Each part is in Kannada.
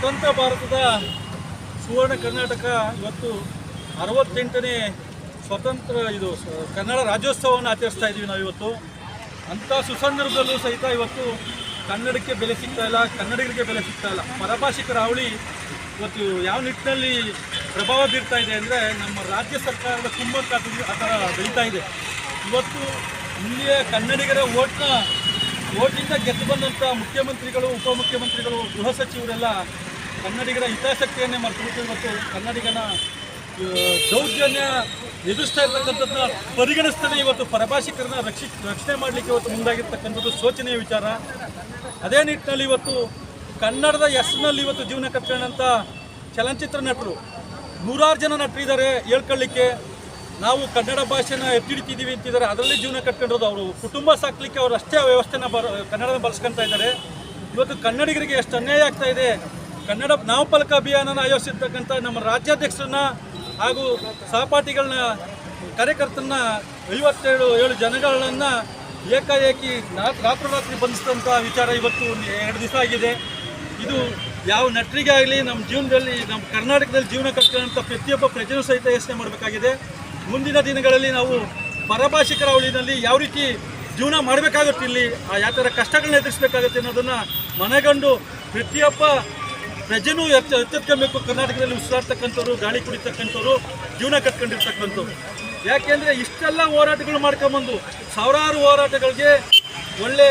ಸ್ವತಂತ್ರ ಭಾರತದ ಸುವರ್ಣ ಕರ್ನಾಟಕ ಇವತ್ತು ಅರವತ್ತೆಂಟನೇ ಸ್ವತಂತ್ರ ಇದು ಕನ್ನಡ ರಾಜ್ಯೋತ್ಸವವನ್ನು ಆಚರಿಸ್ತಾ ಇದ್ದೀವಿ ನಾವು ಇವತ್ತು. ಅಂಥ ಸುಸಂದರ್ಭದಲ್ಲೂ ಸಹಿತ ಇವತ್ತು ಕನ್ನಡಕ್ಕೆ ಬೆಲೆ ಸಿಗ್ತಾ ಇಲ್ಲ, ಕನ್ನಡಿಗರಿಗೆ ಬೆಲೆ ಸಿಗ್ತಾ ಇಲ್ಲ. ಪರಭಾಷಿಕ ರಾವಳಿ ಇವತ್ತು ಯಾವ ನಿಟ್ಟಿನಲ್ಲಿ ಪ್ರಭಾವ ಬೀರ್ತಾ ಇದೆ ಅಂದರೆ ನಮ್ಮ ರಾಜ್ಯ ಸರ್ಕಾರದ ಕುಂಭಕ್ಕೆ ಆ ಥರ ಬೆಳೀತಾ ಇದೆ. ಇವತ್ತು ಇಲ್ಲಿಯ ಕನ್ನಡಿಗರ ಓಟ್ನ ಓಟಿಂದ ಗೆದ್ದು ಬಂದಂಥ ಮುಖ್ಯಮಂತ್ರಿಗಳು, ಉಪಮುಖ್ಯಮಂತ್ರಿಗಳು, ಗೃಹ ಸಚಿವರೆಲ್ಲ ಕನ್ನಡಿಗರ ಹಿತಾಸಕ್ತಿಯನ್ನೇ ಮರೆತುಬಿಟ್ಟು ಮತ್ತು ಕನ್ನಡಿಗನ ದೌರ್ಜನ್ಯ ಎದುರಿಸ್ತಾ ಇರ್ತಕ್ಕಂಥದ್ದನ್ನ ಪರಿಗಣಿಸ್ತಾನೆ ಇವತ್ತು ಪರಭಾಷಿಕರನ್ನ ರಕ್ಷಿ, ರಕ್ಷಣೆ ಮಾಡಲಿಕ್ಕೆ ಇವತ್ತು ಮುಂದಾಗಿರ್ತಕ್ಕಂಥದ್ದು ಶೋಚನೀಯ ವಿಚಾರ. ಅದೇ ನಿಟ್ಟಿನಲ್ಲಿ ಇವತ್ತು ಕನ್ನಡದ ಹೆಸರಿನಲ್ಲಿ ಇವತ್ತು ಜೀವನ ಕಟ್ಕೊಂಡಂಥ ಚಲನಚಿತ್ರ ನಟರು ನೂರಾರು ಜನ ನಟರಿದ್ದಾರೆ ಹೇಳ್ಕೊಳ್ಳಿಕ್ಕೆ. ನಾವು ಕನ್ನಡ ಭಾಷೆನ ಎತ್ತಿಡ್ತಿದ್ದೀವಿ ಅಂತಿದ್ದಾರೆ. ಅದರಲ್ಲಿ ಜೀವನ ಕಟ್ಕೊಂಡಿರೋದು ಅವರು. ಕುಟುಂಬ ಸಾಕ್ಲಿಕ್ಕೆ ಅವರು ಅಷ್ಟೇ ವ್ಯವಸ್ಥೆನ ಬರ, ಕನ್ನಡನ ಬಳಸ್ಕೊತಾ ಇದ್ದಾರೆ. ಇವತ್ತು ಕನ್ನಡಿಗರಿಗೆ ಎಷ್ಟು ಅನ್ಯಾಯ ಆಗ್ತಾ ಇದೆ. ಕನ್ನಡ ನಾಮಫಲಕ ಅಭಿಯಾನನ ಆಯೋಜಿಸಿರ್ತಕ್ಕಂಥ ನಮ್ಮ ರಾಜ್ಯಾಧ್ಯಕ್ಷರನ್ನ ಹಾಗೂ ಸಹಪಾಠಿಗಳನ್ನ, ಕಾರ್ಯಕರ್ತರನ್ನ ಐವತ್ತೇಳು, ಏಳು ಜನಗಳನ್ನ ಏಕಾಏಕಿ ರಾತ್ರೋರಾತ್ರಿ ಬಂಧಿಸಿದಂಥ ವಿಚಾರ ಇವತ್ತು ಎರಡು ದಿವಸ ಆಗಿದೆ. ಇದು ಯಾವ ನಟರಿಗೆ ಆಗಲಿ ನಮ್ಮ ಜೀವನದಲ್ಲಿ, ನಮ್ಮ ಕರ್ನಾಟಕದಲ್ಲಿ ಜೀವನ ಕಟ್ಕೊಳ್ಳೋಂಥ ಪ್ರತಿಯೊಬ್ಬ ಪ್ರಜೆನೂ ಸಹಿತ ಯೋಚನೆ ಮಾಡಬೇಕಾಗಿದೆ. ಮುಂದಿನ ದಿನಗಳಲ್ಲಿ ನಾವು ಪರಭಾಷಿಕರ ಅವಳಿನಲ್ಲಿ ಯಾವ ರೀತಿ ಜೀವನ ಮಾಡಬೇಕಾಗುತ್ತೆ ಇಲ್ಲಿ, ಆ ಯಾವ ಥರ ಕಷ್ಟಗಳನ್ನ ಎದುರಿಸಬೇಕಾಗುತ್ತೆ ಅನ್ನೋದನ್ನು ಮನೆಗಂಡು ಪ್ರತಿಯೊಬ್ಬ ಪ್ರಜೆನೂ ಎತ್ತ ಎಚ್ಚೆತ್ಕೊಬೇಕು ಕರ್ನಾಟಕದಲ್ಲಿ ಉಸಿರಾಡ್ತಕ್ಕಂಥವ್ರು, ಗಾಳಿ ಕುಡಿತಕ್ಕಂಥವ್ರು, ಜೀವನ ಕಟ್ಕೊಂಡಿರ್ತಕ್ಕಂಥವ್ರು. ಯಾಕೆಂದರೆ ಇಷ್ಟೆಲ್ಲ ಹೋರಾಟಗಳು ಮಾಡ್ಕೊಂಬಂದು ಸಾವಿರಾರು ಹೋರಾಟಗಳಿಗೆ ಒಳ್ಳೆ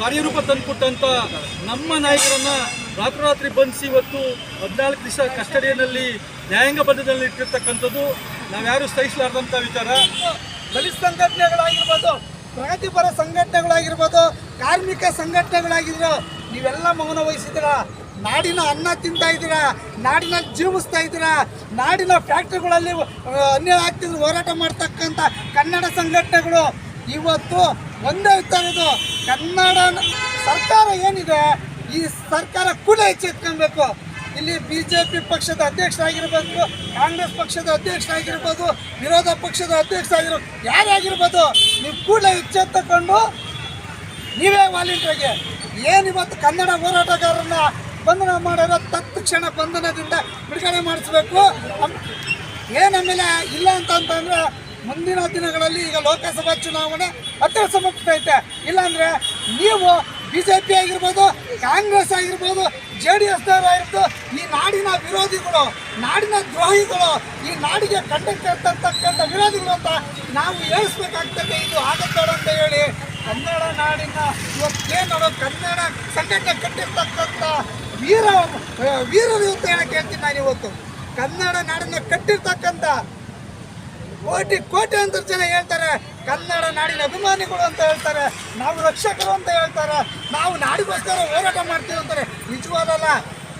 ಕಾರ್ಯರೂಪ ತಂದುಕೊಟ್ಟಂಥ ನಮ್ಮ ನಾಯಕರನ್ನ ರಾತ್ರೋರಾತ್ರಿ ಬಂಧಿಸಿ ಇವತ್ತು ಹದಿನಾಲ್ಕು ದಿವಸ ಕಸ್ಟಡಿಯಲ್ಲಿ ನ್ಯಾಯಾಂಗ ಬಂಧದಲ್ಲಿ ಇಟ್ಟಿರ್ತಕ್ಕಂಥದ್ದು ನಾವ್ಯಾರು ಸಹಿಸಲಾರ್ದಂಥ ವಿಚಾರ? ದಲಿತ ಸಂಘಟನೆಗಳಾಗಿರ್ಬೋದು, ಪ್ರಗತಿಪರ ಸಂಘಟನೆಗಳಾಗಿರ್ಬೋದು, ಕಾರ್ಮಿಕ ಸಂಘಟನೆಗಳಾಗಿದ್ರು, ನೀವೆಲ್ಲ ಮೌನ ವಹಿಸಿದ್ರ ನಾಡಿನ ಅನ್ನ ತಿಂತಾ ಇದ್ದೀರಾ? ನಾಡಿನ ಜೀವಿಸ್ತಾ ಇದ್ದೀರಾ? ನಾಡಿನ ಫ್ಯಾಕ್ಟ್ರಿಗಳಲ್ಲಿ ಅನ್ಯ ಆಗ್ತಿದ್ರು ಹೋರಾಟ ಮಾಡ್ತಕ್ಕಂಥ ಕನ್ನಡ ಸಂಘಟನೆಗಳು ಇವತ್ತು ಒಂದೇ ಇರೋದು ಕನ್ನಡ ಸರ್ಕಾರ ಏನಿದೆ, ಈ ಸರ್ಕಾರ ಕೂಡ ಎಚ್ಚೆತ್ಕೊಬೇಕು ಇಲ್ಲಿ ಬಿ ಜೆ ಪಿ ಪಕ್ಷದ ಅಧ್ಯಕ್ಷರಾಗಿರ್ಬೋದು, ಕಾಂಗ್ರೆಸ್ ಪಕ್ಷದ ಅಧ್ಯಕ್ಷರಾಗಿರ್ಬೋದು, ವಿರೋಧ ಪಕ್ಷದ ಅಧ್ಯಕ್ಷರಾಗಿರೋ ಯಾರೇ ಆಗಿರ್ಬೋದು ನೀವು ಕೂಡಲೇ ತಗೊಂಡು ನೀವೇ ವಾಲಂಟಿಯರ್ಗೆ ಇವತ್ತು ಕನ್ನಡ ಹೋರಾಟಗಾರರನ್ನ ಬಂಧನ ಮಾಡಿರೋ ತತ್ಕ್ಷಣ ಬಂಧನದಿಂದ ಬಿಡುಗಡೆ ಮಾಡಿಸ್ಬೇಕು? ಏನು ಏನಮೇಲೆ ಇಲ್ಲ ಅಂತಂತಂದ್ರೆ ಮುಂದಿನ ದಿನಗಳಲ್ಲಿ ಈಗ ಲೋಕಸಭಾ ಚುನಾವಣೆ ಹತ್ತಿರ ಸಮೀಪಿಸ್ತೈತೆ. ಇಲ್ಲಾಂದ್ರೆ ನೀವು ಬಿ ಜೆ ಪಿ ಆಗಿರ್ಬೋದು, ಕಾಂಗ್ರೆಸ್ ಆಗಿರ್ಬೋದು ಜೆ ಡಿ ಎಸ್ ಆಗಿರ್ಬೋದು ಈ ನಾಡಿನ ವಿರೋಧಿಗಳು, ನಾಡಿನ ದ್ರೋಹಿಗಳು, ಈ ನಾಡಿಗೆ ಕಂಡಕ್ಕೆ ತರ್ತಕ್ಕಂಥ ವಿರೋಧಿಗಳು ಅಂತ ನಾವು ಹೇಳಿಸ್ಬೇಕಾಗ್ತದೆ. ಇದು ಆಗತ್ತೋಡ ಅಂತ ಹೇಳಿ ಕನ್ನಡ ನಾಡಿನ ಇವತ್ತೇನೋ ಕನ್ನಡ ಸಂಘಟನೆ ಕಟ್ಟಿರ್ತಕ್ಕಂಥ ವೀರ, ವೀರರು ಅಂತ ಹೇಳಕ್ಕೆ ಹೇಳ್ತೀನಿ ನಾನು ಇವತ್ತು. ಕನ್ನಡ ನಾಡನ್ನು ಕಟ್ಟಿರ್ತಕ್ಕಂಥ ಕೋಟಿ ಕೋಟಿ ಅಂತ ಜನ ಹೇಳ್ತಾರೆ, ಕನ್ನಡ ನಾಡಿನ ಅಭಿಮಾನಿಗಳು ಅಂತ ಹೇಳ್ತಾರೆ, ನಾವು ರಕ್ಷಕರು ಅಂತ ಹೇಳ್ತಾರೆ, ನಾವು ನಾಡಿಗೋಸ್ಕರ ಹೋರಾಟ ಮಾಡ್ತೀವಿ ಅಂತಾರೆ. ನಿಜವಾದಲ್ಲ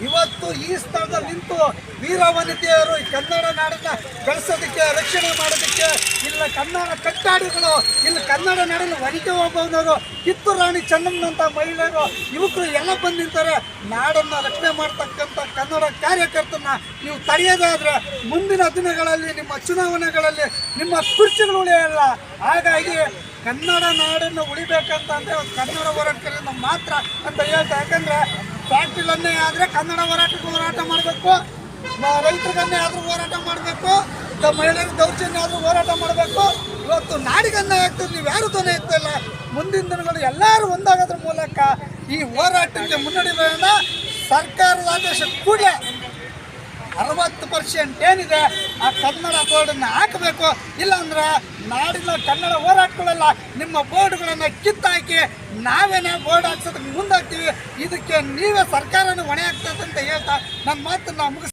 ಇವತ್ತು ಈ ಸ್ಥಾನದಲ್ಲಿ ನಿಂತು ವೀರವನಿತೆಯರು ವನಿತೆಯರು ಕನ್ನಡ ನಾಡನ್ನ ಬೆಳೆಸೋದಕ್ಕೆ, ರಕ್ಷಣೆ ಮಾಡೋದಕ್ಕೆ ಇಲ್ಲ ಕನ್ನಡ ಕಟ್ಟಾಡಿಗಳು, ಇಲ್ಲಿ ಕನ್ನಡ ನಾಡನ್ನು ವನಿತೆ ಹೋಗ್ಬೋದವರು ಕಿತ್ತೂರು ರಾಣಿ ಚೆನ್ನಮ್ಮನಂತ ಮಹಿಳೆಯರು, ಯುವಕರು ಎಲ್ಲ ಬಂದು ನಿಂತಾರೆ ನಾಡನ್ನು ರಕ್ಷಣೆ ಮಾಡ್ತಕ್ಕಂಥ ಕನ್ನಡ ಕಾರ್ಯಕರ್ತನ ನೀವು ತಡೆಯೋದಾದ್ರೆ ಮುಂದಿನ ದಿನಗಳಲ್ಲಿ, ನಿಮ್ಮ ಚುನಾವಣೆಗಳಲ್ಲಿ, ನಿಮ್ಮ ಕುರ್ಚಿಗಳು ಉಳಿಯಲ್ಲ. ಹಾಗಾಗಿ ಕನ್ನಡ ನಾಡನ್ನು ಉಳಿಬೇಕಂತ ಅಂದ್ರೆ ಕನ್ನಡ ಹೋರಾಟಗಾರರಿಂದ ಮಾತ್ರ ಅಂತ ಹೇಳ್ತಾ, ಯಾಕಂದ್ರೆ ಫ್ಯಾಕ್ಟ್ರಿಲನ್ನೇ ಆದರೆ ಕನ್ನಡ ಹೋರಾಟಕ್ಕೆ ಹೋರಾಟ ಮಾಡಬೇಕು. ರೈತರಿಗನ್ನೇ ಆದರೂ ಹೋರಾಟ ಮಾಡಬೇಕು. ಮಹಿಳೆಯರ ದೌರ್ಜನ್ಯ ಆದರೂ ಹೋರಾಟ ಮಾಡಬೇಕು. ಇವತ್ತು ನಾಡಿಗನ್ನೇ ಆಗ್ತದೆ, ನೀವು ಯಾರು ತಾನೇ ಇರ್ತಿಲ್ಲ ಮುಂದಿನ ದಿನಗಳು ಎಲ್ಲರೂ ಒಂದಾಗೋದ್ರ ಮೂಲಕ ಈ ಹೋರಾಟಕ್ಕೆ ಮುನ್ನಡೆಯೋಣ. ಸರ್ಕಾರದ ಆದೇಶ ಕೂಡಲೇ ಅರವತ್ತು ಪರ್ಸೆಂಟ್ ಏನಿದೆ, ಆ ಕನ್ನಡ ಬೋರ್ಡನ್ನು ಹಾಕಬೇಕು. ಇಲ್ಲಾಂದ್ರೆ ನಾಡಿನ ಕನ್ನಡ ಹೋರಾಟಗಳೆಲ್ಲ ನಿಮ್ಮ ಬೋರ್ಡ್ಗಳನ್ನು ಕಿತ್ತಾಕಿ ನಾವೇನೇ ಬೋರ್ಡ್ ಹಾಕ್ಸೋದಕ್ಕೆ ಮುಂದಾಗ್ತೀವಿ. ಇದಕ್ಕೆ ನೀವೇ ಸರ್ಕಾರನ ಹೊಣೆ ಅಂತ ಹೇಳ್ತಾ ನನ್ನ ಮಾತನ್ನು ಮುಗಿಸ್